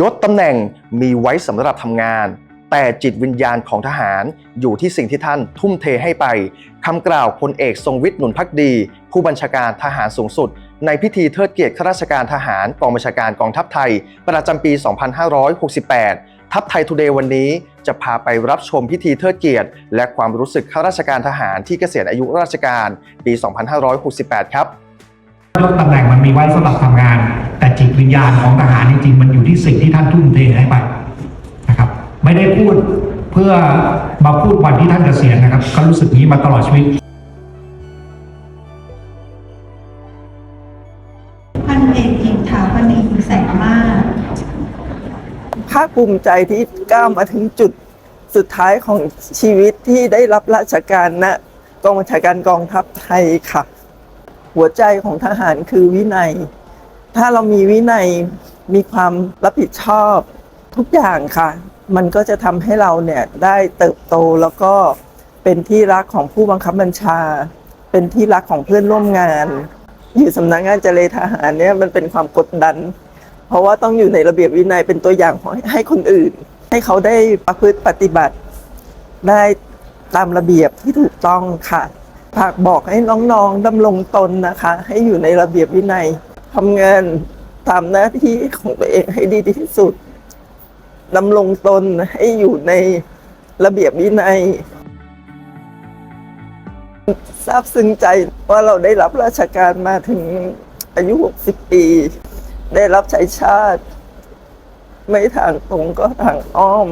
ยศตำแหน่งมีไว้สำหรับทำงาน แต่จิตวิญญาณของทหารอยู่ที่สิ่งที่ท่านทุ่มเทให้ไปคำกล่าวพลเอกทรงวิทย์หนุนพักดี ผู้บัญชาการทหารสูงสุด ในพิธีเทิดเกียรติข้าราชการทหารกองบัญชาการกองทัพไทย ประจำปี 2568ทัพไทยทูเดย์วันนี้จะพาไปรับชมพิธีเทิดเกียรติ และความรู้สึกข้าราชการทหารที่เกษียณอายุราชการปี 2568 ครับยศตำแหน่งมันมีไว้สำหรับทำงาน แต่จิตวิญญาณของทหารจริงๆมัน เพื่อมาพูดวันที่ท่านเกษียณนะครับ ก็รู้สึกนี้มาตลอดชีวิตพันเอกหญิงถาปณีแสงมากภาคภูมิใจที่ก้าวมาถึงจุดสุดท้ายของชีวิตที่ได้รับราชการณกองบัญชาการกองทัพไทยค่ะ หัวใจของทหารคือวินัย ถ้าเรามีวินัยมีความรับผิดชอบทุกอย่างค่ะ มันก็จะทำให้เราเนี่ยได้เติบโตแล้วก็เป็นที่รักของผู้บังคับบัญชา เป็นที่รักของเพื่อนร่วมงาน อยู่สำนักงานเจรทหารเนี่ยมันเป็นความกดดัน เพราะว่าต้องอยู่ในระเบียบวินัยเป็นตัวอย่างของให้คนอื่น ให้เขาได้ประพฤติปฏิบัติ ได้ตามระเบียบที่ถูกต้องค่ะฝากบอกให้น้องๆดำรงตนนะคะ ให้อยู่ในระเบียบวินัยทำงานตามหน้าที่ของตัวเองให้ดีที่สุด ดำรงตนให้อยู่ในระเบียบวินัยซาบซึ้งใจว่าเราได้รับราชการมาถึงอายุ 60 ปี ได้รับใช้ชาติ ไม่ทางตรงก็ทางอ้อม